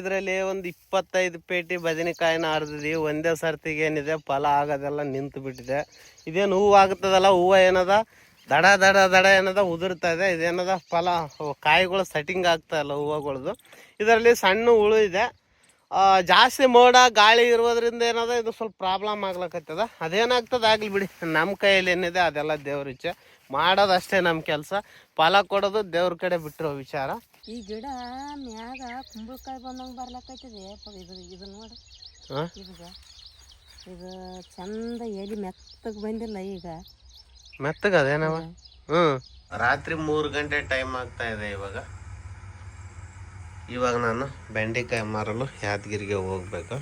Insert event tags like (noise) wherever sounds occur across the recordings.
ಇದರಲ್ಲಿ ಒಂದು ಇಪ್ಪತ್ತೈದು ಪೇಟಿ ಬದನೆಕಾಯಿನ ಹರಿದ್ವಿ ಒಂದೇ ಸರ್ತಿಗೆ ಏನಿದೆ, ಫಲ ಆಗೋದೆಲ್ಲ ನಿಂತು ಬಿಟ್ಟಿದೆ. ಇದೇನು ಹೂವು ಆಗ್ತದಲ್ಲ, ಹೂವು ಏನದ? ದಡ ದಡ ದಡ ಏನದ? ಉದುರ್ತಾ ಇದೆ. ಇದೇನದ? ಫಲ ಕಾಯಿಗಳು ಸೆಟ್ಟಿಂಗ್ ಆಗ್ತಾ ಇಲ್ಲ ಹೂವುಗಳದು. ಇದರಲ್ಲಿ ಸಣ್ಣ ಹುಳು ಇದೆ. ಜಾಸ್ತಿ ಮೋಡ, ಗಾಳಿ ಇರೋದ್ರಿಂದ ಏನದ? ಇದು ಸ್ವಲ್ಪ ಪ್ರಾಬ್ಲಮ್ ಆಗ್ಲಕತ್ತದ. ಅದೇನಾಗ್ತದ ಆಗಲಿ ಬಿಡಿ. ನಮ್ಮ ಕೈಯಲ್ಲಿ ಏನಿದೆ, ಅದೆಲ್ಲ ದೇವ್ರ ಇಚ್ಛೆ. ಮಾಡೋದಷ್ಟೇ ನಮ್ಮ ಕೆಲಸ. ಫಲ ಕೊಡೋದು ದೇವ್ರ ಕಡೆ ಬಿಟ್ಟಿರೋ ವಿಚಾರ. ಈ ಗಿಡ ಮ್ಯಾಗ ಕುಂಬಳಕಾಯಿ ಬಂದಂಗೆ ಬರ್ಲಕೈತದೆ. ಇದು ಇದು ನೋಡು. ಹಾ? ಇದೀಗ ಇದು ಚಂದ ಎಲಿ ಮೆತ್ತಗೆ ಬಂದಿಲ್ಲ ಈಗ. ಮೆತ್ತಗ ಅದೇನವ ಹ್ಞೂ. ರಾತ್ರಿ ಮೂರು ಗಂಟೆ ಟೈಮ್ ಆಗ್ತಾ ಇದೆ ಇವಾಗ. ಇವಾಗ ನಾನು ಬೆಂಡೆಕಾಯಿ ಮಾರಲು ಯಾದಗಿರಿಗೆ ಹೋಗ್ಬೇಕು.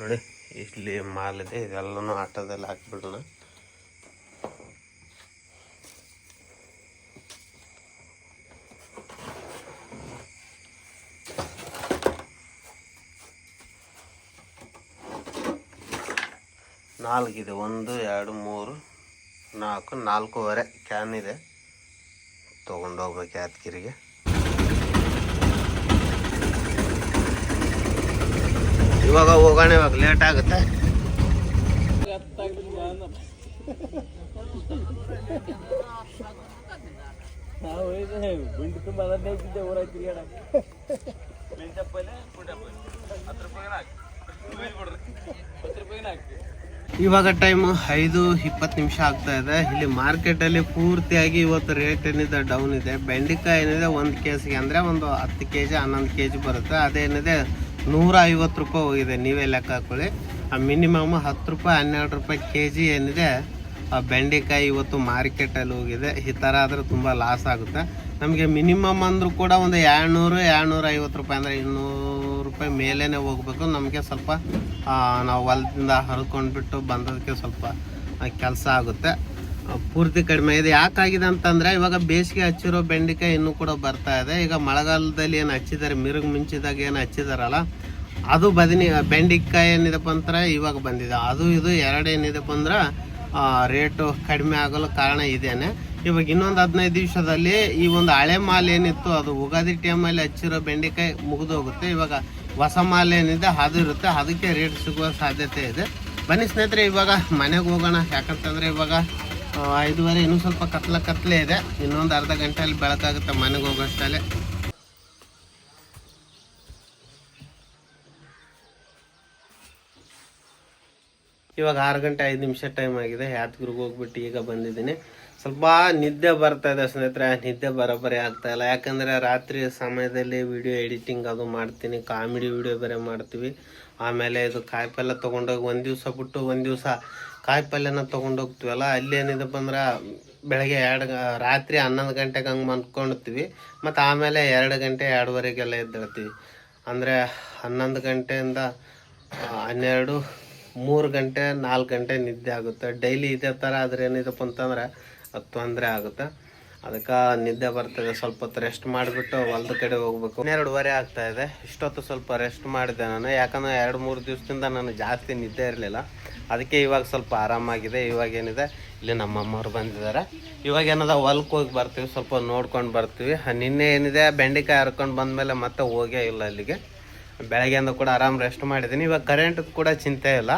ನೋಡಿ ಇಲ್ಲಿ ಮಾಲಿದೆ ಇದೆ. ಇದೆಲ್ಲನೂ ಆಟೋದಲ್ಲಿ ಹಾಕ್ಬಿಡೋಣ. ನಾಲ್ಕಿದೆ ಒಂದು, ಎರಡು, ಮೂರು, ನಾಲ್ಕು ನಾಲ್ಕೂವರೆ ಕ್ಯಾನ್ ಇದೆ. ತೊಗೊಂಡೋಗ್ಬೇಕು ಯಾದಗಿರಿಗೆ. ಇವಾಗ ಹೋಗೋಣ, ಇವಾಗ ಲೇಟ್ ಆಗುತ್ತೆ. ಇವಾಗ ಟೈಮ್ ಐದು ಇಪ್ಪತ್ತು ನಿಮಿಷ ಆಗ್ತಾ ಇದೆ. ಇಲ್ಲಿ ಮಾರ್ಕೆಟಲ್ಲಿ ಪೂರ್ತಿಯಾಗಿ ಇವತ್ತು ರೇಟ್ ಏನಿದೆ ಡೌನ್ ಇದೆ. ಬೆಂಡೆಕಾಯಿ ಏನಿದೆ, ಒಂದು ಕೆಜಿಗೆ ಅಂದರೆ ಒಂದು ಹತ್ತು ಕೆ ಜಿ ಹನ್ನೊಂದು ಕೆ ಜಿ ಬರುತ್ತೆ. ಅದೇನಿದೆ ನೂರ ಐವತ್ತು ರೂಪಾಯಿ ಹೋಗಿದೆ. ನೀವೇ ಲೆಕ್ಕ ಹಾಕೊಳ್ಳಿ. ಆ ಮಿನಿಮಮ್ ಹತ್ತು ರೂಪಾಯಿ, ಹನ್ನೆರಡು ರೂಪಾಯಿ ಕೆ ಜಿ ಏನಿದೆ, ಆ ಬೆಂಡೆಕಾಯಿ ಇವತ್ತು ಮಾರ್ಕೆಟಲ್ಲಿ ಹೋಗಿದೆ. ಈ ಥರ ಆದರೆ ತುಂಬ ಲಾಸ್ ಆಗುತ್ತೆ. ನಮಗೆ ಮಿನಿಮಮ್ ಅಂದರೂ ಕೂಡ ಒಂದು ಎರಡುನೂರು ಎರಡುನೂರ ಐವತ್ತು ರೂಪಾಯಿ ಅಂದರೆ ಇನ್ನೂರು ರೂಪಾಯಿ ಮೇಲೇ ಹೋಗ್ಬೇಕು. ನಮಗೆ ಸ್ವಲ್ಪ ನಾವು ಹೊಲದಿಂದ ಹರ್ಕೊಂಡ್ಬಿಟ್ಟು ಬಂದದಕ್ಕೆ ಸ್ವಲ್ಪ ಕೆಲಸ ಆಗುತ್ತೆ. ಪೂರ್ತಿ ಕಡಿಮೆ. ಇದೆ ಯಾಕಾಗಿದೆ ಅಂತಂದರೆ, ಇವಾಗ ಬೇಸಿಗೆ ಹಚ್ಚಿರೋ ಬೆಂಡೆಕಾಯಿ ಇನ್ನೂ ಕೂಡ ಬರ್ತಾ ಇದೆ. ಈಗ ಮಳೆಗಾಲದಲ್ಲಿ ಏನು ಹಚ್ಚಿದ್ದಾರೆ, ಮಿರುಗು ಮಿಂಚಿದಾಗ ಏನು ಹಚ್ಚಿದಾರಲ್ಲ, ಅದು ಬದನಿ, ಬೆಂಡೆಕಾಯಿ ಏನಿದೆಪ್ಪ ಅಂದ್ರೆ ಇವಾಗ ಬಂದಿದೆ. ಅದು ಇದು ಎರಡು ಏನಿದೆಪ್ಪ ಅಂದ್ರೆ ರೇಟು ಕಡಿಮೆ ಆಗಲು ಕಾರಣ ಇದೇನೆ. ಇವಾಗ ಇನ್ನೊಂದು ಹದಿನೈದು ದಿವಸದಲ್ಲಿ ಈ ಒಂದು ಹಳೆ ಮಾಲ್ ಏನಿತ್ತು, ಅದು ಉಗಾದಿ ಟೈಮಲ್ಲಿ ಹಚ್ಚಿರೋ ಬೆಂಡೆಕಾಯಿ ಮುಗಿದೋಗುತ್ತೆ. ಇವಾಗ ಹೊಸ ಮಾಲ್ ಏನಿದೆ ಅದು ಇರುತ್ತೆ ಅದಕ್ಕೆ ರೇಟ್ ಸಿಗುವ ಸಾಧ್ಯತೆ ಇದೆ. ಬನ್ನಿ ಸ್ನೇಹಿತರೆ, ಇವಾಗ ಮನೆಗೆ ಹೋಗೋಣ. ಯಾಕಂತಂದ್ರೆ ಇವಾಗ ಐದುವರೆ, ಇನ್ನೂ ಸ್ವಲ್ಪ ಕತ್ಲ ಕತ್ಲೆ ಇದೆ. ಇನ್ನೊಂದು ಅರ್ಧ ಗಂಟೆಯಲ್ಲಿ ಬೆಳಕಾಗುತ್ತೆ ಮನೆಗೆ ಹೋಗೋಷ್ಟಲ್ಲೇ. ಇವಾಗ ಆರು ಗಂಟೆ ಐದು ನಿಮಿಷ ಟೈಮ್ ಆಗಿದೆ. ಯಾದಗಿರಿಗೆ ಹೋಗ್ಬಿಟ್ಟು ಈಗ ಬಂದಿದ್ದೀನಿ. ಸ್ವಲ್ಪ ನಿದ್ದೆ ಬರ್ತಾ ಇದೆ ಸ್ನೇಹಿತರೆ, ನಿದ್ದೆ ಬರೋಬ್ಬರಿ ಆಗ್ತಾ ಇಲ್ಲ. ಯಾಕಂದ್ರೆ ರಾತ್ರಿ ಸಮಯದಲ್ಲಿ ವಿಡಿಯೋ ಎಡಿಟಿಂಗ್ ಅದು ಮಾಡ್ತೀನಿ ಕಾಮಿಡಿ ವಿಡಿಯೋ ಬೇರೆ ಮಾಡ್ತೀವಿ. ಆಮೇಲೆ ಇದು ಕಾಯಿಪಲ್ಯ ತೊಗೊಂಡೋಗಿ ಒಂದು ದಿವಸ ಬಿಟ್ಟು ಒಂದು ದಿವಸ ಕಾಯಿಪಲ್ಯನ ತೊಗೊಂಡೋಗ್ತೀವಲ್ಲ ಅಲ್ಲಿ ಏನಿದೆಪ್ಪ ಅಂದ್ರೆ ಬೆಳಗ್ಗೆ ಎರಡು ರಾತ್ರಿ ಹನ್ನೊಂದು ಗಂಟೆಗೆ ಹಂಗೆ ಮನ್ಕೊಂಡ್ತೀವಿ ಮತ್ತು ಆಮೇಲೆ ಎರಡು ಗಂಟೆ ಎರಡುವರೆಗೆಲ್ಲ ಎದ್ದೇಳ್ತೀವಿ. ಅಂದರೆ ಹನ್ನೊಂದು ಗಂಟೆಯಿಂದ ಹನ್ನೆರಡು, ಮೂರು ಗಂಟೆ, ನಾಲ್ಕು ಗಂಟೆ ನಿದ್ದೆ ಆಗುತ್ತೆ. ಡೈಲಿ ಇದೇ ಥರ ಆದ್ರೆ ಏನಿದಪ್ಪ ಅಂತಂದ್ರೆ ಅದು ತೊಂದರೆ ಆಗುತ್ತೆ. ಅದಕ್ಕೆ ನಿದ್ದೆ ಬರ್ತದೆ, ಸ್ವಲ್ಪ ಹೊತ್ತು ರೆಸ್ಟ್ ಮಾಡಿಬಿಟ್ಟು ಹೊಲದ ಕಡೆ ಹೋಗ್ಬೇಕು. ಹನ್ನೆರಡುವರೆ ಆಗ್ತಾ ಇದೆ. ಇಷ್ಟೊತ್ತು ಸ್ವಲ್ಪ ರೆಸ್ಟ್ ಮಾಡಿದೆ ನಾನು. ಯಾಕಂದ್ರೆ ಎರಡು, ಮೂರು ದಿವಸದಿಂದ ನಾನು ಜಾಸ್ತಿ ನಿದ್ದೆ ಇರಲಿಲ್ಲ. ಅದಕ್ಕೆ ಇವಾಗ ಸ್ವಲ್ಪ ಆರಾಮಾಗಿದೆ. ಇವಾಗ ಏನಿದೆ? ಇಲ್ಲಿ ನಮ್ಮ ಅಮ್ಮವ್ರು ಬಂದಿದ್ದಾರೆ. ಇವಾಗ ಏನದ? ಹೊಲಕ್ಕೆ ಹೋಗಿ ಬರ್ತೀವಿ. ಸ್ವಲ್ಪ ನೋಡ್ಕೊಂಡು ಬರ್ತೀವಿ. ನಿನ್ನೆ ಏನಿದೆ? ಬೆಂಡೆಕಾಯಿ ಹರ್ಕೊಂಡು ಬಂದಮೇಲೆ ಮತ್ತೆ ಹೋಗೇ ಇಲ್ಲ ಅಲ್ಲಿಗೆ ಬೆಳಗ್ಗೆಯಿಂದ ಕೂಡ ಆರಾಮ್ ರೆಸ್ಟ್ ಮಾಡಿದ್ದೀನಿ. ಇವಾಗ ಕರೆಂಟ್ ಕೂಡ ಚಿಂತೆ ಇಲ್ಲ.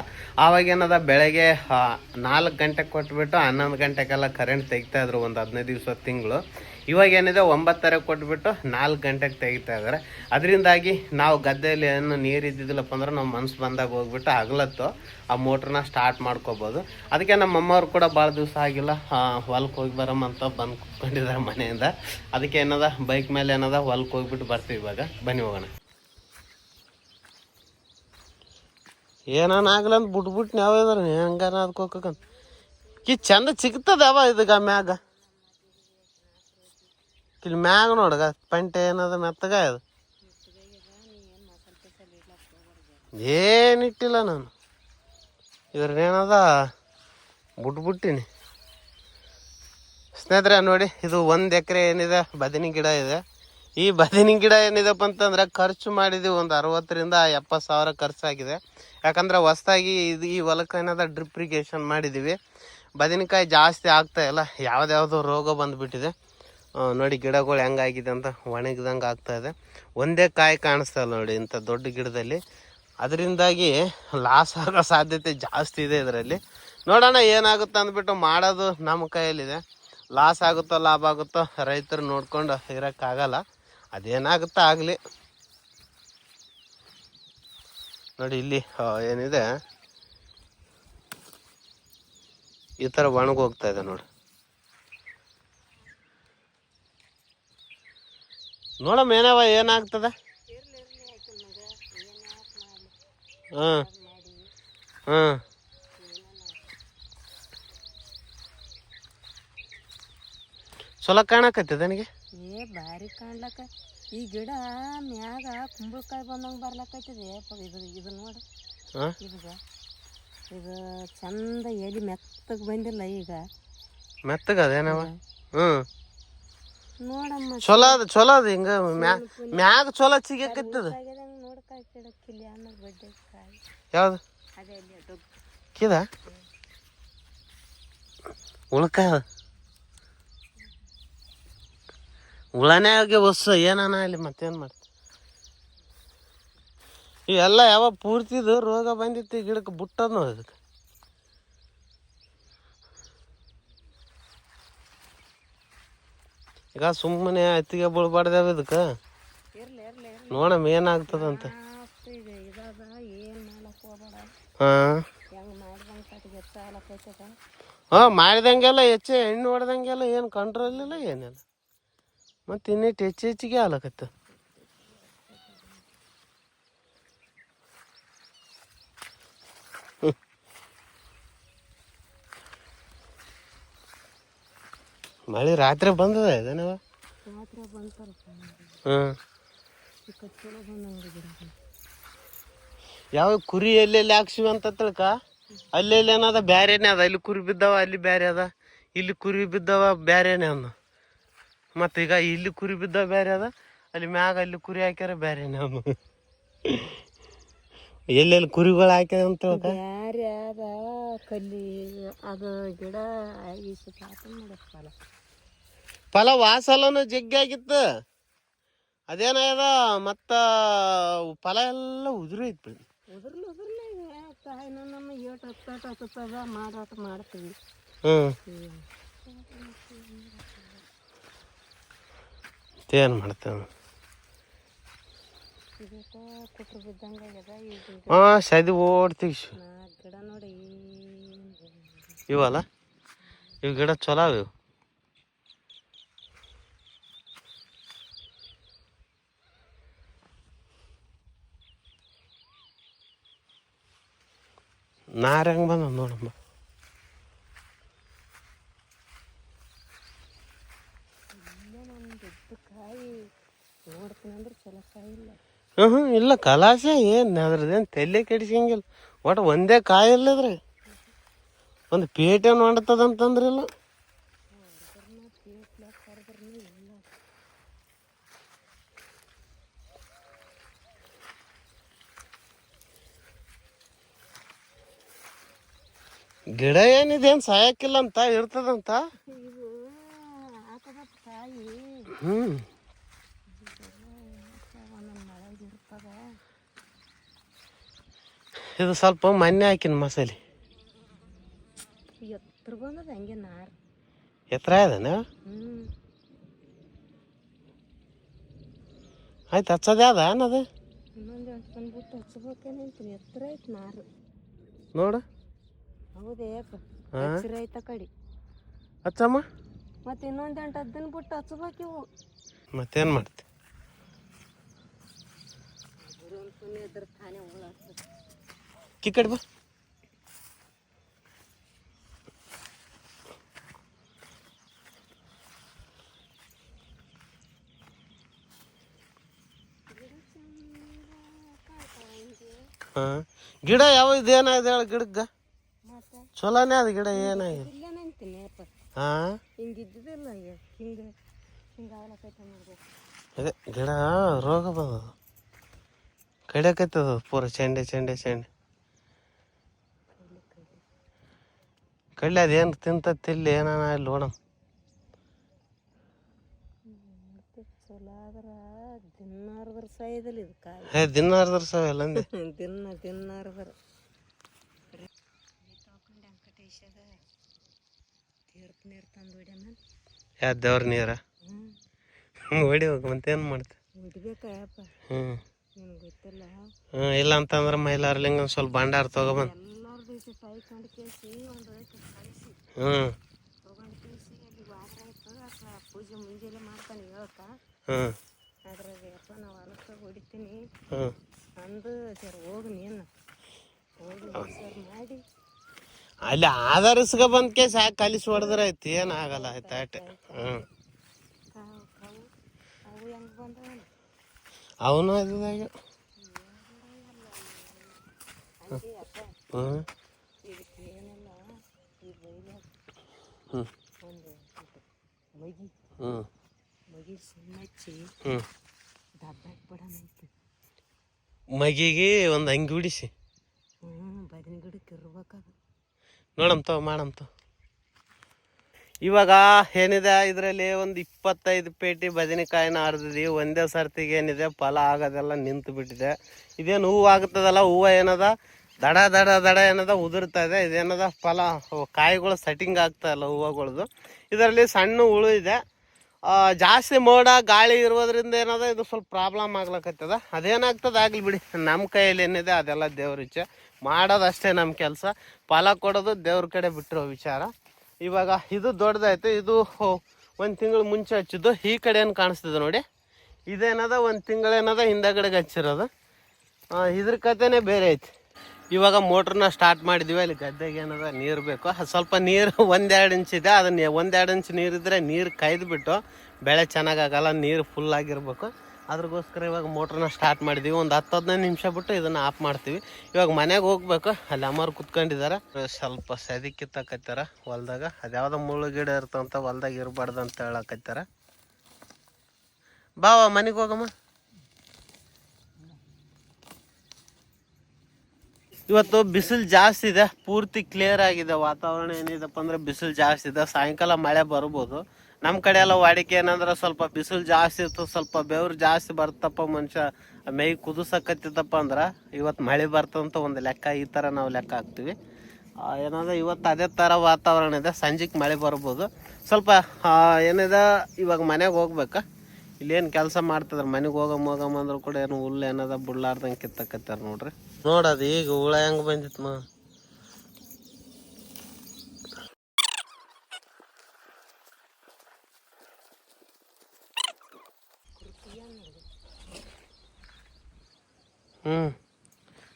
ಆವಾಗ ಏನದ, ಬೆಳಗ್ಗೆ ನಾಲ್ಕು ಗಂಟೆಗೆ ಕೊಟ್ಬಿಟ್ಟು ಹನ್ನೊಂದು ಗಂಟೆಗೆಲ್ಲ ಕರೆಂಟ್ ತೆಗಿತಾ ಇದ್ರು ಒಂದು ಹದಿನೈದು ದಿವಸ ತಿಂಗಳು. ಇವಾಗ ಏನಿದೆ, ಒಂಬತ್ತರ ಕೊಟ್ಬಿಟ್ಟು ನಾಲ್ಕು ಗಂಟೆಗೆ ತೆಗಿತಾ ಇದ್ದಾರೆ ಅದರಿಂದಾಗಿ ನಾವು ಗದ್ದೆಯಲ್ಲಿ ಏನು ನೀರು ಇದ್ದಿದ್ದಿಲ್ಲಪ್ಪ ಅಂದ್ರೆ ನಾವು ಮನ್ಸು ಬಂದಾಗ ಹೋಗ್ಬಿಟ್ಟು ಹಗಲತ್ತು ಆ ಮೋಟ್ರನ್ನ ಸ್ಟಾರ್ಟ್ ಮಾಡ್ಕೋಬೋದು. ಅದಕ್ಕೆ ನಮ್ಮ ಅಮ್ಮವ್ರು ಕೂಡ ಭಾಳ ದಿವಸ ಆಗಿಲ್ಲ. ಹೊಲಕ್ಕೆ ಹೋಗಿ ಬರಮಂತ ಬಂದು ಕುತ್ಕೊಂಡಿದ್ದಾರೆ ಮನೆಯಿಂದ. ಅದಕ್ಕೆ ಏನದ, ಬೈಕ್ ಮೇಲೆ ಏನದ ಹೊಲಕ್ಕೆ ಹೋಗ್ಬಿಟ್ಟು ಬರ್ತೀವಿ ಇವಾಗ. ಬನ್ನಿ ಹೋಗೋಣ. ಏನಾನ ಆಗ್ಲ ಅಂತ ಬಿಟ್ಬಿಟ್ಟು ಯಾವ ಇದಾರ ಹಂಗಾನ ಅದಕ್ಕೋಕಂತ ಈ ಚಂದ ಸಿಗ್ತದವ ಇದಕ್ಕೆ ಇದಗ ಮ್ಯಾಗ. ಇಲ್ಲಿ ಮ್ಯಾಗ ನೋಡಗ, ಪಂಟೆ ಏನದ ಮೆತ್ತಗ ಅದು ಏನಿಟ್ಟಿಲ್ಲ ನಾನು. ಇದ್ರನ್ನೇನದ ಬಿಟ್ಬಿಟ್ಟಿನಿ. ಸ್ನೇಹಿತರೆ, ನೋಡಿ, ಇದು ಒಂದು ಎಕರೆ ಏನಿದೆ? ಬದನಿ ಗಿಡ ಇದೆ. ಈ ಬದಿನ ಗಿಡ ಏನಿದಪ್ಪ ಅಂತಂದ್ರೆ ಖರ್ಚು ಮಾಡಿದೀವಿ ಒಂದು ಅರವತ್ತರಿಂದ ಎಪ್ಪತ್ತು ಸಾವಿರ ಖರ್ಚಾಗಿದೆ. ಯಾಕಂದ್ರೆ ಹೊಸ್ದಾಗಿ ಇದು ಈ ಹೊಲಕ್ಕೆ ಏನದ ಡ್ರಿಪ್ರಿಗೇಷನ್ ಮಾಡಿದ್ದೀವಿ. ಬದನೆಕಾಯಿ ಜಾಸ್ತಿ ಆಗ್ತಾ ಇಲ್ಲ. ಯಾವುದ್ಯಾವುದೋ ರೋಗ ಬಂದ್ಬಿಟ್ಟಿದೆ. ನೋಡಿ ಗಿಡಗಳು ಹೆಂಗಾಗಿದೆ ಅಂತ ಒಣಗಿದಂಗೆ ಆಗ್ತಾ ಇದೆ. ಒಂದೇ ಕಾಯಿ ಕಾಣಿಸ್ತಾ ಇಲ್ಲ ನೋಡಿ ಇಂಥ ದೊಡ್ಡ ಗಿಡದಲ್ಲಿ. ಅದರಿಂದಾಗಿ ಲಾಸ್ ಆಗೋ ಸಾಧ್ಯತೆ ಜಾಸ್ತಿ ಇದೆ ಇದರಲ್ಲಿ. ನೋಡೋಣ ಏನಾಗುತ್ತೆ ಅಂದ್ಬಿಟ್ಟು ಮಾಡೋದು ನಮ್ಮ ಕೈಯಲ್ಲಿದೆ. ಲಾಸ್ ಆಗುತ್ತೋ ಲಾಭ ಆಗುತ್ತೋ ರೈತರು ನೋಡ್ಕೊಂಡು ಇರೋಕ್ಕಾಗಲ್ಲ. ಅದೇನಾಗುತ್ತೋ ಆಗಲಿ. ನೋಡಿ ಇಲ್ಲಿ ಏನಿದೆ? ಈ ಥರ ಒಣಗೋಗ್ತಾ ಇದೆ ನೋಡಿ. ನೋಡಮ್ಮ, ಏನವ, ಏನಾಗ್ತದೆ? ಹಾಂ. ಹಾಂ. ಚಲೋ ಕಾಣಕತ್ತದ ನನಗೆ? ಏ ಭಾರಿ ಕಾಣ್ಲಕ್ಕ. ಈ ಗಿಡ ಮ್ಯಾಗ ಕುಂಬಳಕಾಯಿ ಬಂದಂಗೆ ಬರ್ಲಕ್ಕೈತದೆ ಇದು ಇದು ನೋಡು. ಇವಾಗ ಇದು ಚಂದ ಎಲಿ ಮೆತ್ತಗೆ ಬಂದಿಲ್ಲ ಈಗ. ಮೆತ್ತಗ ಅದೇನವ ಹ್ಞೂ ನೋಡಮ್ಮ. ಚಲೋ ಅದ ಚಲೋ ಅದ ಹಿಂಗ ಮ್ಯಾಗ ಚಲೋ ಸಿಗಕತ್ತದ ಯಾವ್ದು? ಕಿದ? ಉಳ್ಕಾಯ ಉಳನೇ ಆಗಿ ಹೊಸ ಏನಾನ ಅಲ್ಲಿ ಮತ್ತೇನು ಈ ಇವೆಲ್ಲ ಯಾವ ಪೂರ್ತಿದು ರೋಗ ಬಂದಿತ್ತು ಗಿಡಕ್ಕೆ ಬುಟ್ಟದ ನೋಡಿ ಅದಕ್ಕೆ ಈಗ ಸುಮ್ಮನೆ ಅತ್ತಿಗೆ ಬೀಳ್ಬಾರ್ದೇವ ಇದಕ್ಕೆ? ನೋಡಮ್ಮ ಏನಾಗ್ತದಂತ. ಹಾಂ. ಮಾಡಿದಂಗೆಲ್ಲ ಹೆಚ್ಚೆ ಎಣ್ಣೆ ಹೊಡೆದಂಗೆಲ್ಲ ಏನು ಕಂಟ್ರೋಲ್ ಇಲ್ಲ ಏನಿಲ್ಲ. ಮತ್ತು ಇನ್ನಿಟ್ಟು ಹೆಚ್ಚು ಹೆಚ್ಚಿಗೆ ಆಲಕತ್ತ (laughs) ಮಳೆ ರಾತ್ರಿ ಬಂದದ ಇದೇನವ? ಗಿಡ ಯಾವ ಕುರಿ ಎಲ್ಲೆಲ್ಲಿ ಹಾಕ್ಸಿವಿ ಅಂತ ತಿಳ್ಕ? ಅಲ್ಲೆಲ್ಲಿ ಏನದ ಬ್ಯಾರೇನೆ ಅದ? ಇಲ್ಲಿ ಕುರಿ ಬಿದ್ದಾವ ಅಲ್ಲಿ ಬ್ಯಾರೆ ಅದ. ಇಲ್ಲಿ ಕುರಿ ಬಿದ್ದಾವ ಬ್ಯಾರೇನೆ ಅನ್ನ ಮತ್ತೀಗ ಇಲ್ಲಿ ಕುರಿ ಬಿದ್ದ ಬೇರೆ ಅದ ಅಲ್ಲಿ ಮ್ಯಾಗ ಅಲ್ಲಿ ಕುರಿ ಹಾಕ್ಯಾರ ಬೇರೆ ನಾನು ಎಲ್ಲೆಲ್ಲಿ ಕುರಿಗಳು ಹಾಕ್ಯಾರ ಅಂತ ಅದ ಕಲ್ಲಿ ಅದು ಗಿಡ ಫಲ ವಾಸಲನು ಜಗ್ಗಿ ಆಗಿತ್ತು. ಅದೇನದ ಮತ್ತ ಫಲ ಎಲ್ಲ ಉದುರೈತ್ ಬಿಡಿ. ಉದುರ್ಲಿ ನಮ್ಮ ಏಟು ಹತ್ತಾಟ ಹತ್ತದ ಮಾಡಾಟ ಮಾಡ್ತೀವಿ. ಹ್ಞೂ ಏನು ಮಾಡ್ತೇವೆ ಹಾಂ ಸದಿ ಓಡ್ತೀವಿ ಇವಲ್ಲ? ಇವು ಗಿಡ ಚಲೋ ಅವ ಇವು. ನಾರ ಹೆಂಗೆ ಬಂದ ನೋಡಮ್ಮ ಇಲ್ಲೇ ನನ್ನ ದೊಡ್ಡ ಕಾಯಿ ನೋಡ್ತೀನಿ ಅಂದ್ರೆ ಚಲೋ ಕಾಯಿ ಇಲ್ಲ ಹ್ಞೂ ಹ್ಞೂ ಇಲ್ಲ ಕಲಾಸೆ ಏನು ಅದ್ರದ್ದೇನು ತಲೆ ಕೆಡಿಸಂಗಿಲ್ಲ. ಒಟ್ಟು ಒಂದೇ ಕಾಯಿ ಇಲ್ಲದ್ರೆ ಒಂದು ಪೇಟೆ ನೋಡ್ತದಂತಂದ್ರಿಲ್ಲ. ಗಿಡ ಏನಿದೆ ಏನ್ ಸಾಯಕ್ಕಿಲ್ಲ ಅಂತ ಇರ್ತದಂತ? ಹ್ಮ್. ಹ್ಞೂ ಇದು ಸ್ವಲ್ಪ ಮೊನ್ನೆ ಹಾಕಿನ ಮಸಾಲೆ. ಎತ್ತರ ಬಂದದ ಹಂಗೆ ನಾರು. ಎತ್ತರ ಹ್ಞೂ ಆಯ್ತು ಹಚ್ಚೋದೇ ಅದ ಏನದು? ಇನ್ನೊಂದು ಎಷ್ಟು ಬಂದ್ಬಿಟ್ಟು ಹಚ್ಬೇಕೇನಂತೀನಿ ಎತ್ತರ ಐತೆ ನಾರು. ನೋಡು. ಹೌದೇ? ಹಸಿರು ಐತ ಕಡಿ. ಹಚ್ಚಮ್ಮ. ಮತ್ತೆ ಇನ್ನೊಂದು ಎಂಟು ದಿನ ಬಿಟ್ಟು ಹಚ್ಬೇಕಿವು ಮತ್ತೇನು ಮಾಡ್ತಿ? ಒಂದು ಸುಮ್ಮನೆ ಇದ್ರೆ ತಾನೇ ಹುಳ ಹತ್ತದ ಕಿಕ್ಕಡಿ ಬಾ. ಹಾಂ. ಗಿಡ ಯಾವ ಇದೇನಾಗಿದೆ ಹೇಳ ಗಿಡಕ್ಕೆ? ಚಲೋನೇ ಅದು ಗಿಡ ಏನಾಗಿದೆ? ಹಾಂ? ಅದೇ ಗಿಡ ರೋಗ ಬಂದದ ಕಡಿಯಕತ್ತದ ಪೂರ ಚೆಂಡೆ ಚೆಂಡೆ ಚೆಂಡೆ. ಕಳ್ಳಿ ಅದೇನು ತಿಂತ ತಿಲ್ಲಿ ಏನಾನ ಇಲ್ಲಿ ನೋಡಮ್. ದಿನಾರ್ದ್ರ ಸಾಯ್ದಲ್ಲಿ ಇದು ಕಾಯಿ. ಏ (laughs) ಇಲ್ಲ ಎಲ್ಲಂದೆ ದಿನ ತೀರ್ಥ ನೀರು ತಂದು ಹೊಡ್ಯಾನ ಯಾ ದೇವ್ರ ನೀರ? ಹ್ಞೂ ಹೊಡಿ ಹೋಗಿ ಮತ್ತೇನು ಮಾಡ್ತೆ? ಹ್ಞೂ ನಿನಗೆ ಗೊತ್ತಿಲ್ಲ. ಹ್ಞೂ ಇಲ್ಲ ಅಂತಂದ್ರೆ ಮೈಲಾರ್ಲಿಂಗ ಒಂದ್ ಸ್ವಲ್ಪ ಭಂಡಾರ ತಗೋಬಂದ್. ಹ್ಞೂ ಪೂಜೆ ಮುಂಜಾನೆ ಮಾಡ್ತಾನೆ ಹೇಳಕ್ಕ ಹ್ಞೂ ಅದ್ರಾಗ ಯಪ್ಪ ನಾವು ಹೊಡಿತೀನಿ ಅಂದು ಸರ್ ಹೋಗಿ ನೀನು ಹೋಗಿ ಸರ್ ಮಾಡಿ ಅಲ್ಲಿ ಆಧರಿಸ್ಕ ಬಂದ ಕೇಸ್ ಯಾಕೆ ಕಲಿಸಿ ಹೊಡೆದ್ರೆ ಐತಿ? ಏನಾಗಲ್ಲ ಆಯ್ತು ಹ್ಞೂ ಬಂದವ? ಅವನು ಇದಾಗ ಹಂಗೆ ಅಪ್ಪ ಹ್ಞೂ ಇದಕ್ಕೆ ಏನಿಲ್ಲ ಈ ಬೈಲಾಗ ಹ್ಞೂ ಒಂದು ಮಗಿ ಹ್ಞೂ ಮಗಿ ಸುಣ್ಣ ಹಚ್ಚಿ ಹ್ಞೂ ದಬ್ಬಾಕ್ ಬಿಡೋಣಂತ ಮಗಿಗೆ ಒಂದು ಅಂಗಿ ಉಡಿಸಿ. ಮಾಡಮ್ ತಗೋ. ಇವಾಗ ಏನಿದೆ, ಇದರಲ್ಲಿ ಒಂದು ಇಪ್ಪತ್ತೈದು ಪೇಟಿ ಬದನೆಕಾಯಿನ ಹರಿದಿದ್ದೀವಿ ಒಂದೇ ಸರ್ತಿಗೆ ಏನಿದೆ, ಫಲ ಆಗೋದೆಲ್ಲ ನಿಂತು ಬಿಟ್ಟಿದೆ ಇದೇನು ಹೂವು ಆಗುತ್ತದಲ್ಲ ಹೂವು ಏನದ? ದಡ ದಡ ದಡ ಏನದ ಉದುರ್ತಾ ಇದೆ. ಇದೇನದ ಫಲ ಕಾಯಿಗಳು ಸೆಟ್ಟಿಂಗ್ ಆಗ್ತಾ ಇಲ್ಲ ಹೂವುಗಳದು. ಇದರಲ್ಲಿ ಸಣ್ಣ ಹುಳು ಇದೆ. ಜಾಸ್ತಿ ಮೋಡ, ಗಾಳಿ ಇರೋದ್ರಿಂದ ಏನದ, ಇದು ಸ್ವಲ್ಪ ಪ್ರಾಬ್ಲಮ್ ಆಗ್ಲಕತ್ತದ. ಅದೇನಾಗ್ತದ ಆಗ್ಲಿ ಬಿಡಿ. ನಮ್ಮ ಕೈಯಲ್ಲಿ ಏನಿದೆ ಅದೆಲ್ಲ ದೇವ್ರ ಇಚ್ಛೆ. ಮಾಡೋದಷ್ಟೇ ನಮ್ಮ ಕೆಲಸ. ಫಲ ಕೊಡೋದು ದೇವ್ರ ಕಡೆ ಬಿಟ್ಟಿರೋ ವಿಚಾರ. ಇವಾಗ ಇದು ದೊಡ್ಡದಾಯ್ತು. ಇದು ಒಂದು ತಿಂಗಳು ಮುಂಚೆ ಹಚ್ಚಿದ್ದು. ಈ ಕಡೆ ಏನು ಕಾಣಿಸ್ತಿದೆ ನೋಡಿ. ಇದೇನದ, ಒಂದು ತಿಂಗಳೇನದ ಹಿಂದಗಡೆಗೆ ಹಚ್ಚಿರೋದು. ಇದ್ರ ಕತೆನೇ ಬೇರೆ ಐತಿ. ಇವಾಗ ಮೋಟ್ರನ್ನ ಸ್ಟಾರ್ಟ್ ಮಾಡಿದ್ವಿ, ಅಲ್ಲಿ ಗದ್ದೆಗೆ ಏನದ ನೀರು ಬೇಕು, ಅದು ಸ್ವಲ್ಪ ನೀರು (laughs) ಒಂದೆರಡು ಇಂಚ್ ಇದೆ, ಅದನ್ನ ಒಂದೆರಡು ಇಂಚ್ ನೀರಿದ್ರೆ ನೀರು ಕಾಯ್ದುಬಿಟ್ಟು ಬೆಳೆ ಚೆನ್ನಾಗಾಗಲ್ಲ ನೀರು ಫುಲ್ ಆಗಿರ್ಬೇಕು. ಅದ್ರಗೋಸ್ಕರ ಇವಾಗ ಮೋಟ್ರನ್ನ ಸ್ಟಾರ್ಟ್ ಮಾಡಿದ್ವಿ. ಒಂದು ಹತ್ತು ಹದಿನೈದು ನಿಮಿಷ ಬಿಟ್ಟು ಇದನ್ನು ಆಫ್ ಮಾಡ್ತೀವಿ. ಇವಾಗ ಮನೆಗೆ ಹೋಗ್ಬೇಕು, ಅಲ್ಲಿ ಅಮ್ಮರು ಕುತ್ಕೊಂಡಿದ್ದಾರೆ. ಸ್ವಲ್ಪ ಸದಿ ಕಿತ್ತಾಕತ್ತಾರ ಹೊಲ್ದಾಗ ಯಾವುದೋ ಮುಳ್ಳು ಗಿಡ ಇರ್ತಂತ ಹೊಲ್ದಾಗ ಇರಬಾರ್ದು ಅಂತ ಹೇಳಕತ್ತಾರ ಬಾವ, ಮನೆಗೆ ಹೋಗಮ್ಮ. ಇವತ್ತು ಬಿಸಿಲು ಜಾಸ್ತಿ ಇದೆ, ಪೂರ್ತಿ ಕ್ಲಿಯರ್ ಆಗಿದೆ ವಾತಾವರಣ ಏನಿದೆಪ್ಪ ಅಂದ್ರೆ ಬಿಸಿಲು ಜಾಸ್ತಿ ಇದೆ. ಸಾಯಂಕಾಲ ಮಳೆ ಬರ್ಬೋದು. ನಮ್ಮ ಕಡೆ ಎಲ್ಲ ವಾಡಿಕೆ ಏನಂದ್ರೆ ಸ್ವಲ್ಪ ಬಿಸಿಲು ಜಾಸ್ತಿ ಇತ್ತು, ಸ್ವಲ್ಪ ಬೆವರು ಜಾಸ್ತಿ ಬರ್ತಪ್ಪ ಮನುಷ್ಯ. ಮೈ ಕುದಿಸಕತ್ತಿತ್ತಪ್ಪ ಅಂದ್ರೆ ಇವತ್ತು ಮಳೆ ಬರ್ತಂತ ಒಂದು ಲೆಕ್ಕ, ಈ ಥರ ನಾವು ಲೆಕ್ಕ ಹಾಕ್ತೀವಿ. ಏನಂದ್ರೆ ಇವತ್ತು ಅದೇ ಥರ ವಾತಾವರಣ ಇದೆ. ಸಂಜೆಗೆ ಮಳೆ ಬರ್ಬೋದು. ಸ್ವಲ್ಪ ಏನಿದೆ, ಇವಾಗ ಮನೆಗೆ ಹೋಗ್ಬೇಕಾ. ಇಲ್ಲೇನು ಕೆಲಸ ಮಾಡ್ತಿದ್ರೆ? ಮನೆಗೆ ಹೋಗಮ್ ಹೋಗಮ್ ಅಂದ್ರೂ ಕೂಡ ಏನು ಹುಲ್ಲು ಏನದ, ಬಿಡ್ಲಾರ್ದಂಗೆ ಕಿತ್ತಕತ್ತಾರ ನೋಡ್ರಿ. ನೋಡದು ಈಗ ಹುಳ ಹೆಂಗ್ ಬಂದಿತ್ತು ಮಾ. ಹ್ಮ್.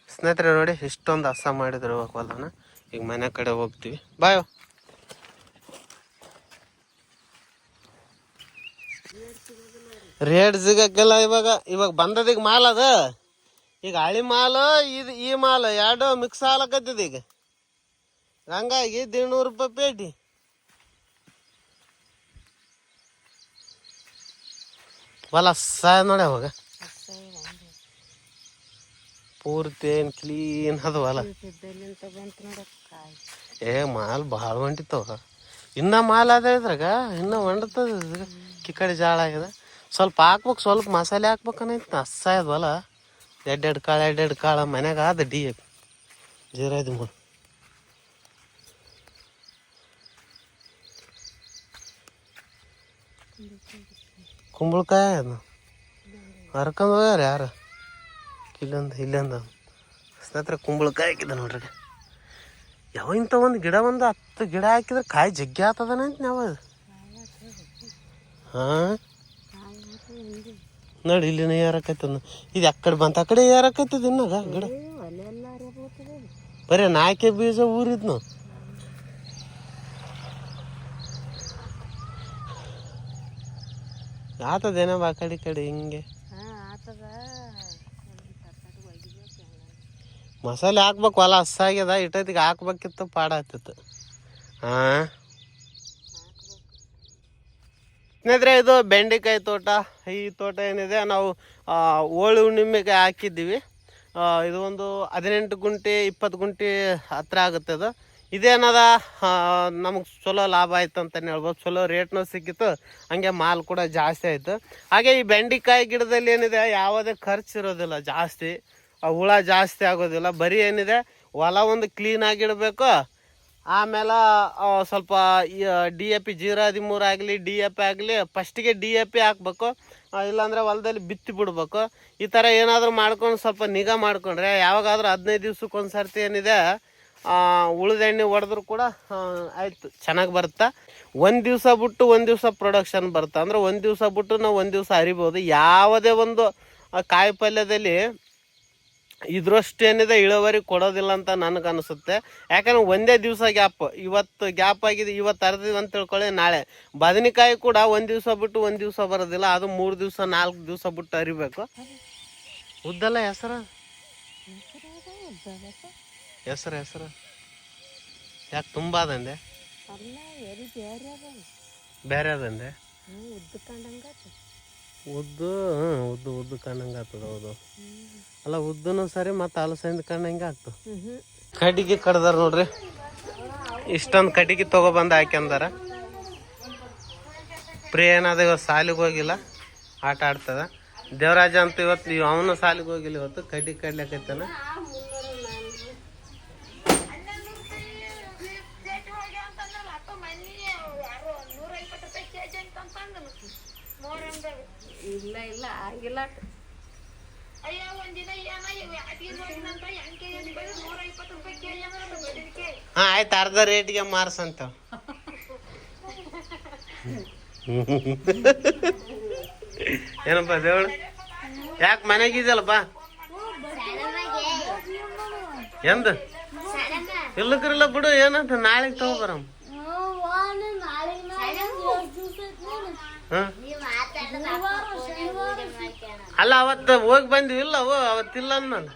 ಸ್ನೇಹಿತರೆ ನೋಡಿ ಇಷ್ಟೊಂದು ಹಸ ಮಾಡಿದ್ರು ಹೊಲನ. ಈಗ ಮನೆ ಕಡೆ ಹೋಗ್ತೀವಿ. ಬಾಯ್ ರೇಟ್ ಸಿಗಕ್ಕಿಲ್ಲ ಇವಾಗ ಇವಾಗ ಬಂದದೀಗ ಮಾಲ್ ಅದ. ಈಗ ಹಳಿ ಮಾಲು, ಇದು ಈ ಮಾಲು, ಎರಡು ಮಿಕ್ಸ್ ಆಗ್ಲಕತ್ತದ ಈಗ. ಹಂಗಾಗಿ ದಿನೂರು ರೂಪಾಯಿ ಪೇಟಿ. ಬಲ ಸಾಯ ನೋಡಿ ಅವಾಗ ಪೂರ್ತಿ ಏನು ಕ್ಲೀನ್ ಅದು ಹೊಲ ಅಂತ ಬಂತು ನೋಡಕ್ಕ ಕಾಯಿ ಏ, ಮಾಲ್ ಭಾಳ ಹೊಂಟಿತ್ತವ ಇನ್ನ ಮಾಲ್ ಅದ ಇದ್ರಾಗ, ಇನ್ನ ಹೊಂಡತದ. ಕಿಕ್ಕಡಿ ಜಾಳ ಆಗ್ಯದ. ಸ್ವಲ್ಪ ಹಾಕ್ಬೇಕು, ಸ್ವಲ್ಪ ಮಸಾಲೆ ಹಾಕ್ಬೇಕನ್ನೈತಿ ಅಸ್ಸಾಯದವಲ್ಲ ಎರಡೆರಡು ಕಾಳು ಎರಡೆರಡು ಕಾಳು ಮನ್ಯಾಗ ಆದ ಡಿ ಎಫ್ ಜೀರಾಯ್ದು ಮೂರು. ಕುಂಬಳಕಾಯಿ ಅದು ಹರ್ಕೊಂಡು ಹೋಗ್ಯಾರ ಯಾರು? ಇಲ್ಲೊಂದು ಇಲ್ಲೊಂದು. ಸ್ನೇಹಿತರ, ಕುಂಬಳಕಾಯಿ ಹಾಕಿದ ನೋಡ್ರಿ. ಯಾವ ಇಂಥ ಒಂದು ಗಿಡ, ಒಂದು ಹತ್ತು ಗಿಡ ಹಾಕಿದ್ರೆ ಕಾಯಿ ಜಗ್ಗಿ ಆತದನ ಅಂತ ನಾವು ಹಾಂ? ನೋಡಿ ಇಲ್ಲಿನ ಏರಕೈತದ ಇದು ಯಾಕಡೆ ಬಂತ ಆ ಕಡೆ ಏರಕೈತದ ಇನ್ನಾಗ? ಗಿಡ. ಬರೇ ನಾಲ್ಕೆ ಬೀಜ ಊರಿದ್ನು ಆತದೇನೋ ಆ ಕಡೆ ಕಡೆ ಹಿಂಗೆ. ಮಸಾಲೆ ಹಾಕ್ಬೇಕು ಹೊಲ ಹಸ್ಸಾಗ್ಯದ ಇಟ್ಟೈತಿಗೆ ಹಾಕ್ಬೇಕಿತ್ತು ಪಾಡ ಆಗ್ತಿತ್ತು ಹಾಂ? ಸ್ನೇಹಿತರೆ, ಇದು ಬೆಂಡೆಕಾಯಿ ತೋಟ. ಈ ತೋಟ ಏನಿದೆ, ನಾವು ಹೋಳಿ ಹುಣ್ಣಿಮೆಗೆ ಹಾಕಿದ್ದೀವಿ. ಇದು ಒಂದು ಹದಿನೆಂಟು ಗುಂಟೆ, ಇಪ್ಪತ್ತು ಗುಂಟೆ ಹತ್ರ ಆಗುತ್ತೆ ಅದು. ಇದೇನದ ನಮಗೆ ಚಲೋ ಲಾಭ ಆಯ್ತು ಅಂತಲೇ ಹೇಳ್ಬೋದು. ಚಲೋ ರೇಟ್ನೂ ಸಿಕ್ಕಿತ್ತು, ಹಂಗೆ ಮಾಲ್ ಕೂಡ ಜಾಸ್ತಿ ಆಯಿತು. ಹಾಗೆ ಈ ಬೆಂಡೆಕಾಯಿ ಗಿಡದಲ್ಲಿ ಏನಿದೆ, ಯಾವುದೇ ಖರ್ಚು ಇರೋದಿಲ್ಲ ಜಾಸ್ತಿ. ಆ, ಹುಳ ಜಾಸ್ತಿ ಆಗೋದಿಲ್ಲ. ಬರೀ ಏನಿದೆ, ಹೊಲ ಒಂದು ಕ್ಲೀನ್ ಆಗಿಡಬೇಕು ಆಮೇಲೆ ಸ್ವಲ್ಪ ಡಿ ಎ ಪಿ ಜೀರೋ ಹದಿಮೂರು ಆಗಲಿ ಡಿ ಎ ಪಿ ಆಗಲಿ ಫಸ್ಟಿಗೆ ಡಿ ಎ ಪಿ ಹಾಕ್ಬೇಕು. ಇಲ್ಲಾಂದರೆ ಹೊಲದಲ್ಲಿ ಬಿತ್ತಿ ಬಿಡ್ಬೇಕು. ಈ ಥರ ಏನಾದರೂ ಮಾಡ್ಕೊಂಡು ಸ್ವಲ್ಪ ನಿಗಾ ಮಾಡ್ಕೊಂಡ್ರೆ, ಯಾವಾಗಾದರೂ ಹದಿನೈದು ದಿವ್ಸಕ್ಕೆ ಒಂದು ಸರ್ತಿ ಏನಿದೆ ಉಳಿದೆಣ್ಣೆ ಹೊಡೆದ್ರು ಕೂಡ ಆಯಿತು, ಚೆನ್ನಾಗಿ ಬರುತ್ತೆ? ಒಂದು ದಿವಸ ಬಿಟ್ಟು ಒಂದು ದಿವಸ ಪ್ರೊಡಕ್ಷನ್ ಬರುತ್ತೆ? ಅಂದ್ರೆ ಒಂದು ದಿವಸ ಬಿಟ್ಟು ನಾವು ಒಂದು ದಿವಸ ಹರಿಬೋದು. ಯಾವುದೇ ಒಂದು ಕಾಯಿ ಪಲ್ಯದಲ್ಲಿ ಇದ್ರಷ್ಟು ಏನಿದೆ ಇಳುವರಿ ಕೊಡೋದಿಲ್ಲ ಅಂತ ನನಗೆ ಅನಿಸುತ್ತೆ ಯಾಕಂದ್ರೆ ಒಂದೇ ದಿವಸ ಗ್ಯಾಪ್ ಇವತ್ತು ಗ್ಯಾಪ್ ಆಗಿದೆ ಇವತ್ತು ಅರ್ದಿವಿ ಅಂತ ತಿಳ್ಕೊಳ್ಳಿ ನಾಳೆ. ಬದನೆಕಾಯಿ ಕೂಡ ಒಂದು ದಿವಸ ಬಿಟ್ಟು ಒಂದು ದಿವಸ ಬರೋದಿಲ್ಲ ಅದು ಮೂರು ದಿವಸ ನಾಲ್ಕು ದಿವಸ ಬಿಟ್ಟು ಅರಿಬೇಕು. ಉದ್ದಲ್ಲ ಹೆಸರು? ಹೆಸರು ಹೆಸರು? ಯಾಕೆ ತುಂಬ ಅದಂದೆ ಬೇರೆ ಅದ ಬೇರೆ ಅದಂದೆ ಉದ್ದ ಉದ್ದು ಹ್ಮ್, ಉದ್ದು ಉದ್ದು ಕಂಡಂಗೆ ಆಗ್ತದ ಹೌದು. ಅಲ್ಲ ಉದ್ದನು ಸರಿ ಮತ್ತು ಅಲಸಂದ ಕಂಡಂಗೆ ಆಗ್ತದೆ. ಕಟಿಗೆ ಕಡ್ದಾರ ನೋಡ್ರಿ. ಇಷ್ಟೊಂದು ಕಟಿಗೆ ತಗೊಬಂದು ಹಾಕ್ಯಂದಾರ ಪ್ರಿಯ ಏನಾದ ಇವತ್ತು ಸಾಲಿಗೆ ಹೋಗಿಲ್ಲ ಆಟ ಆಡ್ತದ. ದೇವರಾಜ ಅಂತ ಇವತ್ತು ಅವನು ಸಾಲಿಗೆ ಹೋಗಿಲ್ಲ ಇವತ್ತು ಕಟಿಗೆ ಕಡ್ಲಿಕ್ಕೈತಾನ ಇಲ್ಲ ಇಲ್ಲ ಆಗಿಲ್ಲ. ಹಾ ಆಯ್ತು ಅರ್ಧ ರೇಟ್ಗೆ ಮಾರ್ಸಂತ. ಏನಪ್ಪ ದೇವಳು ಯಾಕೆ ಮನೆಗಿದೆಯಲ್ಲಪ್ಪ ಎಂದ? ಇಲ್ಲಕ್ರಿಲ್ಲ ಬಿಡು ಏನಂತ ನಾಳೆಗೆ ತಗೋಬರಮ್ಮ ಹ್ಮ್ ಅಲ್ಲ ಅವತ್ತು ಹೋಗಿ ಬಂದಿವಿ ಇಲ್ಲ ಅವು ಅವತ್ತಿಲ್ಲ ನಾನು